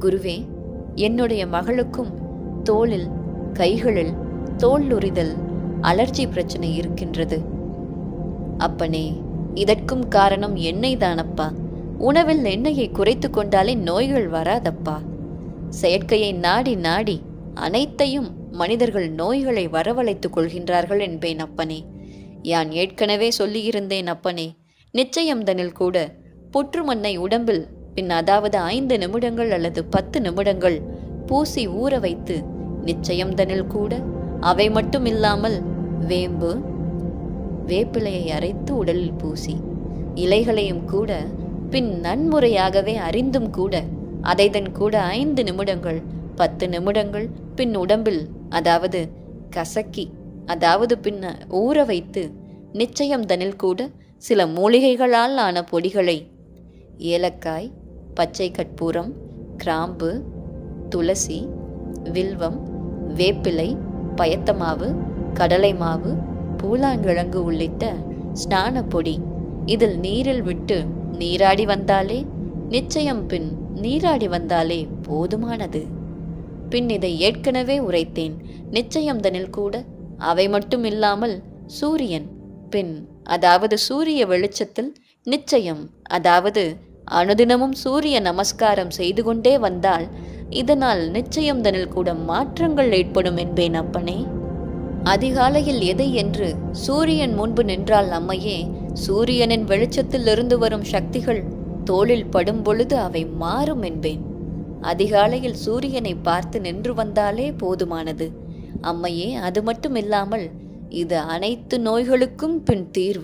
குருவே என்னுடைய மகளுக்கும் தோளில் கைகளில் தோல் உரிதல் அலர்ஜி பிரச்சனை இருக்கின்றது. அப்பனே இதற்கும் காரணம் எண்ணெய் தானப்பா உணவில் எண்ணெயை குறைத்து கொண்டாலே நோய்கள் வராதப்பா? செயற்கையை நாடி நாடி அனைத்தையும் மனிதர்கள் நோய்களை வரவழைத்துக் கொள்கின்றார்கள் என்பேன் அப்பனே. யான் ஏற்கனவே சொல்லியிருந்தேன் அப்பனே. நிச்சயம்தனில் கூட புற்றுமண்ணை உடம்பில் பின் அதாவது ஐந்து நிமிடங்கள் அல்லது பத்து நிமிடங்கள் பூசி ஊற வைத்து நிச்சயம்தனில் கூட அவை மட்டும் இல்லாமல் வேம்பு வேப்பிலையை அரைத்து உடலில் பூசி இலைகளையும் கூட பின் நன்முறையாகவே அறிந்தும் கூட அதைதன் கூட ஐந்து நிமிடங்கள் பத்து நிமிடங்கள் பின் உடம்பில் அதாவது கசக்கி அதாவது பின்ன ஊற வைத்து நிச்சயம் தனில் கூட சில மூலிகைகளால் ஆன பொடிகளை ஏலக்காய் பச்சை கற்பூரம் கிராம்பு துளசி வில்வம் வேப்பிலை பயத்தமாவு கடலை மாவு பூலாங்கிழங்கு உள்ளிட்ட ஸ்நான பொடி இதில் நீரில் விட்டு நீராடி வந்தாலே நிச்சயம் பின் நீராடி வந்தாலே போதுமானது. பின் இதை ஏற்கனவே உரைத்தேன். நிச்சயம்தனில் கூட அவை மட்டும் இல்லாமல் சூரியன் பின் அதாவது சூரிய வெளிச்சத்தில் நிச்சயம் அதாவது அனுதினமும் சூரிய நமஸ்காரம் செய்து கொண்டே வந்தால் இதனால் நிச்சயம் தனில் கூட மாற்றங்கள் ஏற்படும் என்பேன் அப்பனே. அதிகாலையில் எதை என்று சூரியன் முன்பு நின்றால் அம்மையே சூரியனின் வெளிச்சத்தில் இருந்து வரும் சக்திகள் தோளில் படும் பொழுது அவை மாறும் என்பேன். அதிகாலையில் சூரியனை பார்த்து நின்று வந்தாலே போதுமானது. அம்மையே அது மட்டும் இல்லாமல் இது அனைத்து நோய்களுக்கும் பின் தீர்வு.